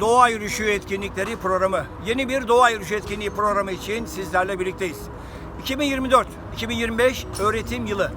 Doğa Yürüyüşü Etkinlikleri Programı. Yeni bir Doğa Yürüyüşü Etkinliği programı için sizlerle birlikteyiz. 2024-2025 öğretim yılı.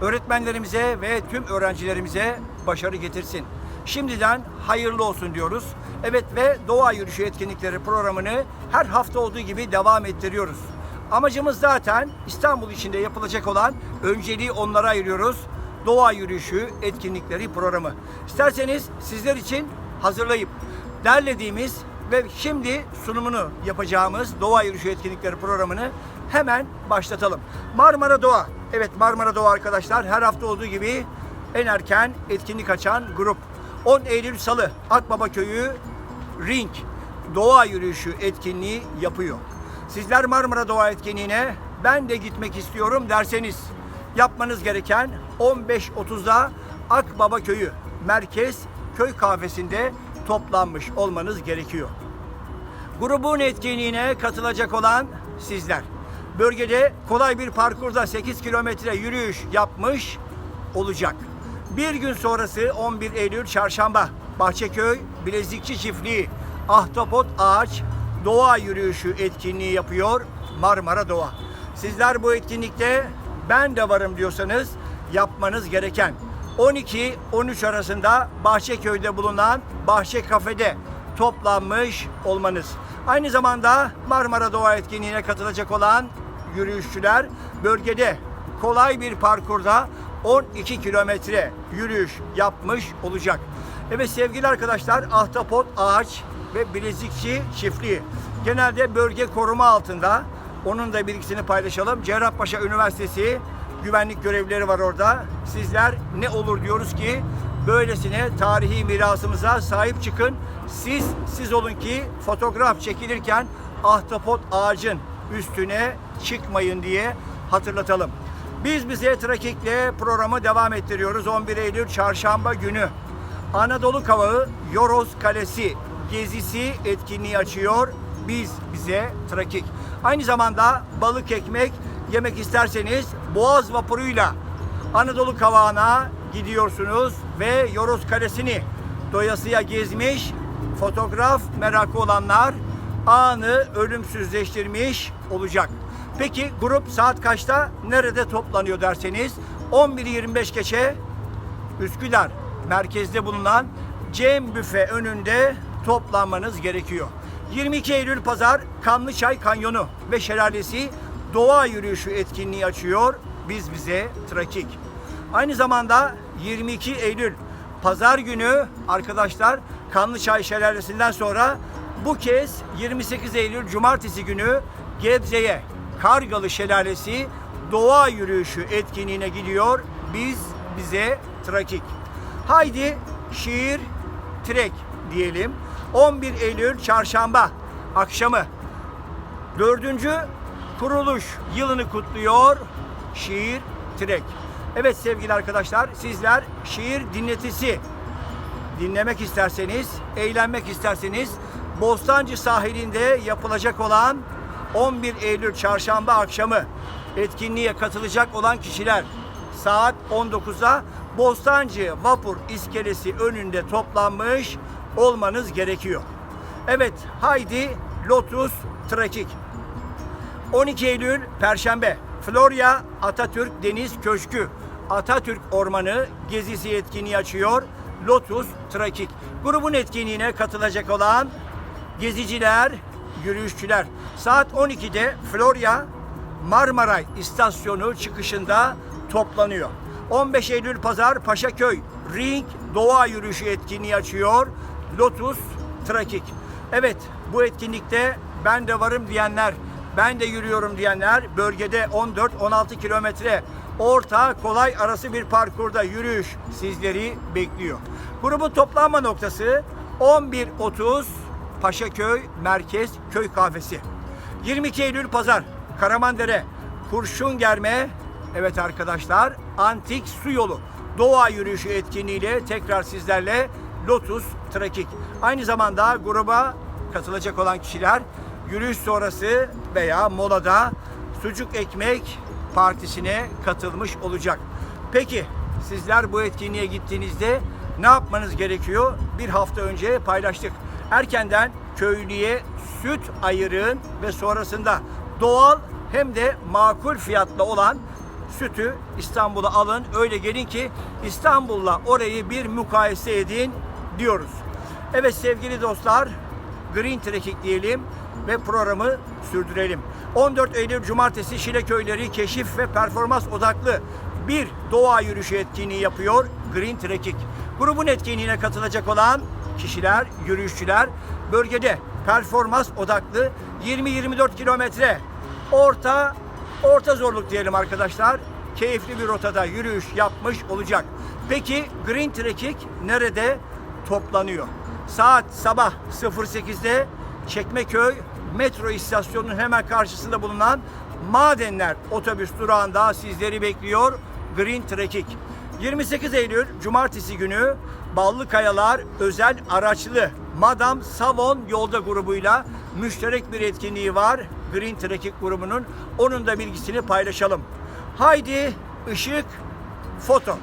Öğretmenlerimize ve tüm öğrencilerimize başarı getirsin. Şimdiden hayırlı olsun diyoruz. Evet ve Doğa Yürüyüşü Etkinlikleri programını her hafta olduğu gibi devam ettiriyoruz. Amacımız zaten İstanbul içinde yapılacak olan önceliği onlara ayırıyoruz. Doğa Yürüyüşü Etkinlikleri programı. İsterseniz sizler için hazırlayıp derlediğimiz ve şimdi sunumunu yapacağımız Doğa Yürüyüşü Etkinlikleri programını hemen başlatalım. Marmara Doğa. Evet Marmara Doğa arkadaşlar her hafta olduğu gibi en erken etkinlik açan grup. 10 Eylül Salı Akbaba Köyü Ring Doğa Yürüyüşü etkinliği yapıyor. Sizler Marmara Doğa etkinliğine ben de gitmek istiyorum derseniz yapmanız gereken 15.30'da Akbaba Köyü Merkez Köy Kahvesi'nde toplanmış olmanız gerekiyor. Grubun etkinliğine katılacak olan sizler. Bölgede kolay bir parkurda 8 kilometre yürüyüş yapmış olacak. Bir gün sonrası 11 Eylül Çarşamba Bahçeköy Bilezikçi Çiftliği Ahtapot Ağaç Doğa Yürüyüşü etkinliği yapıyor Marmara Doğa. Sizler bu etkinlikte ben de varım diyorsanız yapmanız gereken 12-13 arasında Bahçeköy'de bulunan Bahçe Kafe'de toplanmış olmanız. Aynı zamanda Marmara Doğa etkinliğine katılacak olan yürüyüşçüler bölgede kolay bir parkurda 12 kilometre yürüyüş yapmış olacak. Evet sevgili arkadaşlar Ahtapot Ağaç ve Bilezikçi Çiftliği genelde bölge koruma altında. Onun da bilgisini paylaşalım. Cerrahpaşa Üniversitesi güvenlik görevlileri var orada. Sizler ne olur diyoruz ki böylesine tarihi mirasımıza sahip çıkın. Siz siz olun ki fotoğraf çekilirken ahtapot ağacın üstüne çıkmayın diye hatırlatalım. Biz bize Trakik'le programı devam ettiriyoruz. 11 Eylül Çarşamba günü Anadolu Kavağı Yoros Kalesi gezisi etkinliği açıyor. Biz bize Trakik. Aynı zamanda balık ekmek yemek isterseniz Boğaz vapuruyla Anadolu Kavağı'na gidiyorsunuz ve Yoros Kalesi'ni doyasıya gezmiş fotoğraf merakı olanlar anı ölümsüzleştirmiş olacak. Peki grup saat kaçta nerede toplanıyor derseniz 11.25 geçe Üsküdar merkezde bulunan Cem Büfe önünde toplanmanız gerekiyor. 22 Eylül Pazar Kanlıçay Kanyonu ve Şelalesi Doğa Yürüyüşü etkinliği açıyor. Biz bize Trakik. Aynı zamanda 22 Eylül Pazar günü arkadaşlar Kanlıçay Şelalesi'nden sonra bu kez 28 Eylül Cumartesi günü Gebze'ye Kargalı Şelalesi Doğa Yürüyüşü etkinliğine gidiyor. Biz bize Trakik. Haydi şiir trek diyelim. 11 Eylül çarşamba akşamı dördüncü kuruluş yılını kutluyor şiir trek. Evet sevgili arkadaşlar sizler şiir dinletisi dinlemek isterseniz, eğlenmek isterseniz Bostancı sahilinde yapılacak olan 11 Eylül çarşamba akşamı etkinliğe katılacak olan kişiler saat 19'da Bostancı Vapur İskelesi önünde toplanmış olmanız gerekiyor. Evet, haydi Lotus Trakik. 12 Eylül Perşembe Florya Atatürk Deniz Köşkü Atatürk Ormanı gezisi etkinliği açıyor. Lotus Trakik. Grubun etkinliğine katılacak olan geziciler, yürüyüşçüler saat 12'de Florya Marmaray istasyonu çıkışında toplanıyor. 15 Eylül Pazar Paşaköy Ring Doğa Yürüyüşü etkinliği açıyor. Lotus Trakik. Evet bu etkinlikte ben de varım diyenler, ben de yürüyorum diyenler bölgede 14-16 kilometre orta kolay arası bir parkurda yürüyüş sizleri bekliyor. Grubun toplanma noktası 11.30 Paşaköy Merkez Köy Kahvesi. 22 Eylül Pazar Karamandere Kurşun Germe Evet arkadaşlar Antik Su Yolu Doğa Yürüyüşü etkinliğiyle tekrar sizlerle Lotus Trakik. Aynı zamanda gruba katılacak olan kişiler yürüyüş sonrası veya molada sucuk ekmek partisine katılmış olacak. Peki sizler bu etkinliğe gittiğinizde ne yapmanız gerekiyor? Bir hafta önce paylaştık. Erkenden köylüye süt ayırın ve sonrasında doğal hem de makul fiyatla olan sütü İstanbul'a alın. Öyle gelin ki İstanbul'la orayı bir mukayese edin diyoruz. Evet sevgili dostlar Green Trekking diyelim ve programı sürdürelim. 14 Eylül Cumartesi Şile Köyleri keşif ve performans odaklı bir doğa yürüyüşü etkinliği yapıyor Green Trekking. Grubun etkinliğine katılacak olan kişiler, yürüyüşçüler bölgede performans odaklı 20-24 kilometre orta orta zorluk diyelim arkadaşlar. Keyifli bir rotada yürüyüş yapmış olacak. Peki Green Trekking nerede toplanıyor? Saat sabah 08'de Çekmeköy metro istasyonunun hemen karşısında bulunan Madenler otobüs durağında sizleri bekliyor Green Trekking. 28 Eylül Cumartesi günü Ballı Kayalar özel araçlı Madam Savon yolda grubuyla müşterek bir etkinliği var. Green Trekking grubunun onun da bilgisini paylaşalım. Haydi ışık foto.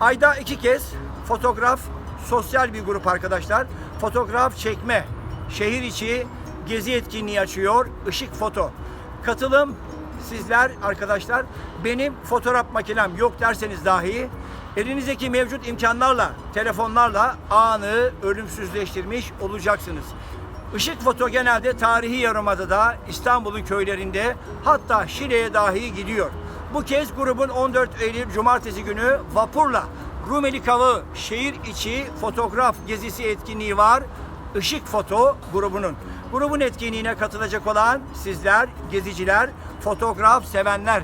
Ayda iki kez fotoğraf sosyal bir grup arkadaşlar. Fotoğraf çekme, şehir içi gezi etkinliği açıyor. Işık foto. Katılım sizler arkadaşlar benim fotoğraf makinem yok derseniz dahi elinizdeki mevcut imkanlarla, telefonlarla anı ölümsüzleştirmiş olacaksınız. Işık foto genelde tarihi yarımadada İstanbul'un köylerinde hatta Şile'ye dahi gidiyor. Bu kez grubun 14 Eylül Cumartesi günü vapurla Rumeli Kavağı şehir içi fotoğraf gezisi etkinliği var. Işık Foto grubunun. Grubun etkinliğine katılacak olan sizler, geziciler, fotoğraf sevenler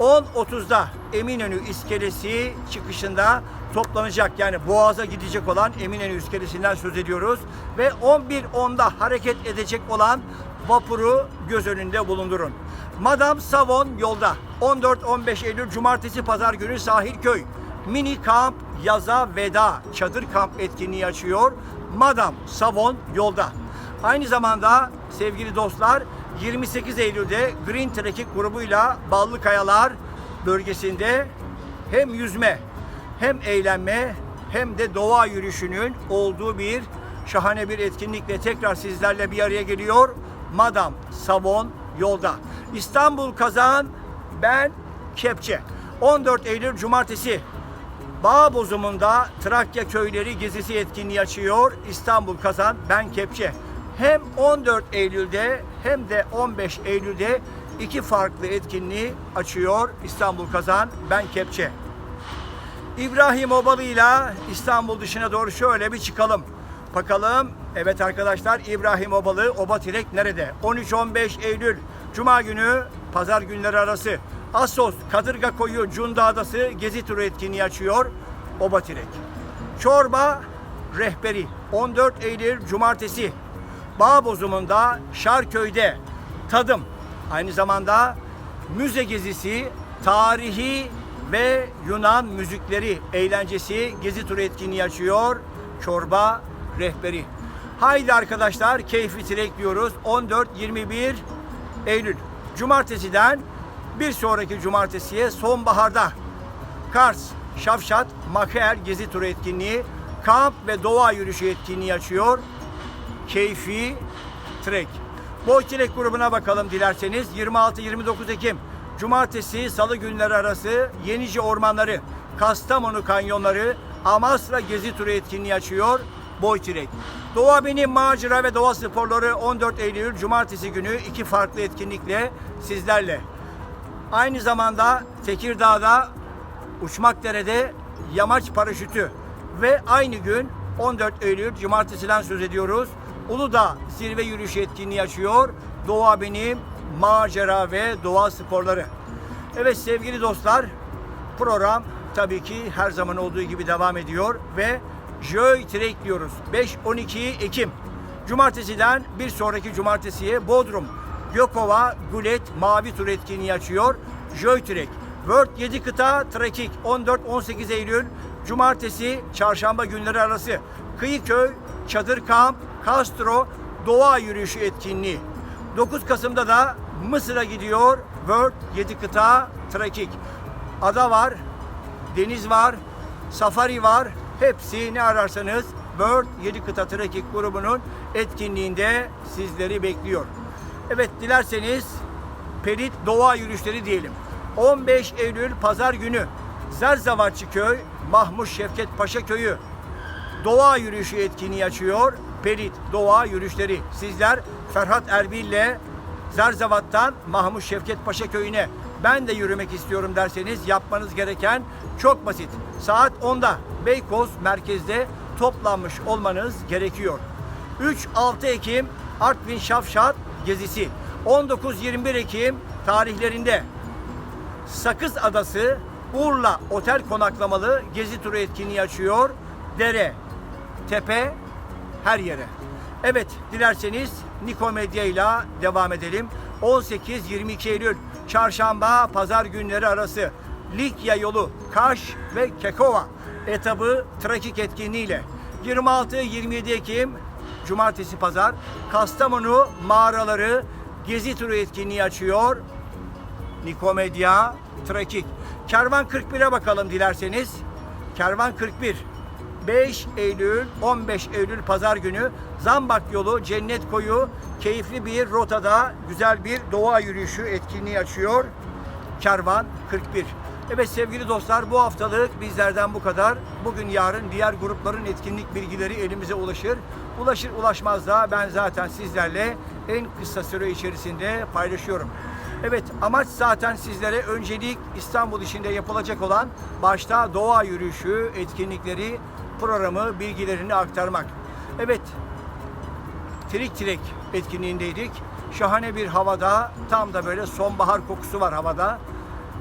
10.30'da Eminönü iskelesi çıkışında toplanacak. Yani Boğaz'a gidecek olan Eminönü iskelesinden söz ediyoruz. Ve 11.10'da hareket edecek olan vapuru göz önünde bulundurun. Madam Savon yolda 14-15 Eylül Cumartesi Pazar günü Sahilköy mini kamp yaza veda çadır kamp etkinliği açıyor. Madam Savon yolda. Aynı zamanda sevgili dostlar 28 Eylül'de Green Trekking grubuyla Ballı Kayalar bölgesinde hem yüzme hem eğlenme hem de doğa yürüyüşünün olduğu bir şahane bir etkinlikle tekrar sizlerle bir araya geliyor. Madam Savon yolda. İstanbul Kazan ben Kepçe. 14 Eylül Cumartesi Bağ bozumunda Trakya köyleri gezisi etkinliği açıyor. İstanbul Kazan Ben Kepçe. Hem 14 Eylül'de hem de 15 Eylül'de iki farklı etkinliği açıyor İstanbul Kazan Ben Kepçe. İbrahim Obalı'yla İstanbul dışına doğru şöyle bir çıkalım. Bakalım. Evet arkadaşlar İbrahim Obalı, Oba Tirek nerede? 13-15 Eylül Cuma günü pazar günleri arası. Assos, Kadırga Koyu, Cunda Adası gezi turu etkinliği açıyor. Oba Tirek. Çorba rehberi 14 Eylül Cumartesi. Bağ bozumunda Şarköy'de tadım aynı zamanda müze gezisi tarihi ve Yunan müzikleri eğlencesi gezi turu etkinliği açıyor. Çorba rehberi. Haydi arkadaşlar keyfi trek diyoruz. 14-21 Eylül. Cumartesiden bir sonraki cumartesiye sonbaharda Kars, Şafşat, Makel gezi turu etkinliği, kamp ve doğa yürüyüşü etkinliği açıyor. Keyfi Trek. Boy Trek grubuna bakalım dilerseniz. 26-29 Ekim Cumartesi, Salı günleri arası Yenice Ormanları, Kastamonu Kanyonları, Amasra Gezi Turu etkinliği açıyor. Boy Trek. Doğa Benim Macera ve Doğa Sporları 14 Eylül Cumartesi günü iki farklı etkinlikle sizlerle. Aynı zamanda Tekirdağ'da Uçmakdere'de yamaç paraşütü ve aynı gün 14 Eylül Cumartesi'den söz ediyoruz. Uludağ zirve yürüyüşü etkinliği açıyor. Doğa benim, macera ve doğa sporları. Evet sevgili dostlar, program tabii ki her zaman olduğu gibi devam ediyor ve Joy Trek diyoruz. 5-12 Ekim. Cumartesiden bir sonraki cumartesiye Bodrum, Gökova, Gulet, Mavi Tur etkinliği açıyor. Joy Trek. World 7 kıta trekking 14-18 Eylül Cumartesi, Çarşamba günleri arası Kıyıköy, Çadır Kamp, Castro, Doğa Yürüyüşü etkinliği. 9 Kasım'da da Mısır'a gidiyor World 7 kıta trekking. Ada var, deniz var, safari var. Hepsi ne ararsanız World 7 kıta trekking grubunun etkinliğinde sizleri bekliyor. Evet dilerseniz Pelit Doğa Yürüyüşleri diyelim. 15 Eylül Pazar günü Zerzavatçı Köy, Mahmut Şevket Paşa Köyü Doğa Yürüyüşü etkinliği açıyor. Pelit Doğa Yürüyüşleri. Sizler Ferhat Erbil ile Zerzavat'tan Mahmut Şevket Paşa Köyü'ne ben de yürümek istiyorum derseniz yapmanız gereken çok basit. Saat 10'da Beykoz merkezde toplanmış olmanız gerekiyor. 3-6 Ekim Artvin Şafşat gezisi. 19-21 Ekim tarihlerinde Sakız Adası Urla Otel konaklamalı gezi turu etkinliği açıyor. Dere, tepe, her yere. Evet, dilerseniz Niko Medya ile devam edelim. 18-22 Eylül Çarşamba Pazar günleri arası Likya yolu Kaş ve Kekova etabı trakik etkinliğiyle 26-27 Ekim Cumartesi Pazar Kastamonu mağaraları gezi turu etkinliği açıyor. Nikomedya, Trakik. Kervan 41'e bakalım dilerseniz. Kervan 41. 5 Eylül, 15 Eylül pazar günü Zambak yolu Cennet Koyu keyifli bir rotada güzel bir doğa yürüyüşü etkinliği açıyor. Kervan 41. Evet sevgili dostlar bu haftalık bizlerden bu kadar. Bugün yarın diğer grupların etkinlik bilgileri elimize ulaşır. Ulaşır ulaşmaz da ben zaten sizlerle en kısa süre içerisinde paylaşıyorum. Evet amaç zaten sizlere öncelik İstanbul içinde yapılacak olan başta doğa yürüyüşü etkinlikleri programı bilgilerini aktarmak. Evet Trik Trek etkinliğindeydik. Şahane bir havada, tam da böyle sonbahar kokusu var havada.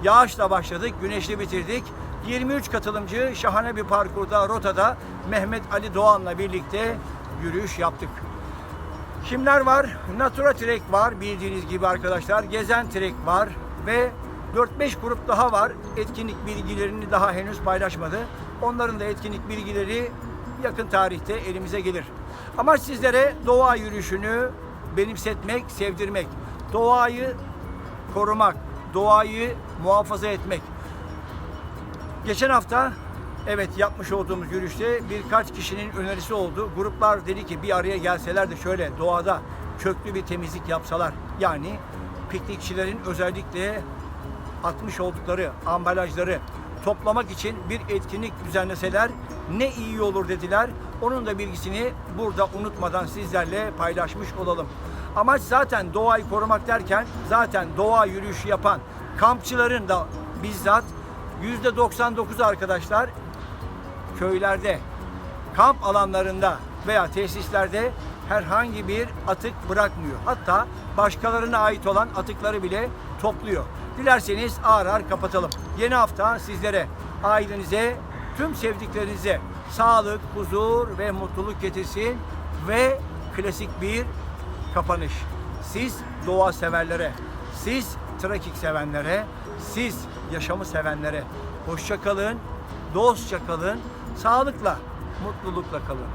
Yağışla başladık, güneşli bitirdik. 23 katılımcı şahane bir parkurda, rotada Mehmet Ali Doğan'la birlikte yürüyüş yaptık. Kimler var? Natura Trek var bildiğiniz gibi arkadaşlar. Gezen Trek var ve 4-5 grup daha var. Etkinlik bilgilerini daha henüz paylaşmadı. Onların da etkinlik bilgileri yakın tarihte elimize gelir. Ama sizlere doğa yürüyüşünü benimsetmek, sevdirmek, doğayı korumak, doğayı muhafaza etmek. Geçen hafta evet yapmış olduğumuz yürüyüşte birkaç kişinin önerisi oldu. Gruplar dedi ki bir araya gelseler de şöyle doğada köklü bir temizlik yapsalar. Yani piknikçilerin özellikle atmış oldukları ambalajları toplamak için bir etkinlik düzenleseler ne iyi olur dediler. Onun da bilgisini burada unutmadan sizlerle paylaşmış olalım. Amaç zaten doğayı korumak derken zaten doğa yürüyüşü yapan kampçıların da bizzat %99 arkadaşlar köylerde, kamp alanlarında veya tesislerde herhangi bir atık bırakmıyor. Hatta başkalarına ait olan atıkları bile topluyor. Dilerseniz ağır ağır kapatalım. Yeni hafta sizlere, ailenize, tüm sevdiklerinize sağlık, huzur ve mutluluk getirsin ve klasik bir kapanış. Siz doğa severlere, siz trakik sevenlere, siz yaşamı sevenlere hoşça kalın, dostça kalın, sağlıkla, mutlulukla kalın.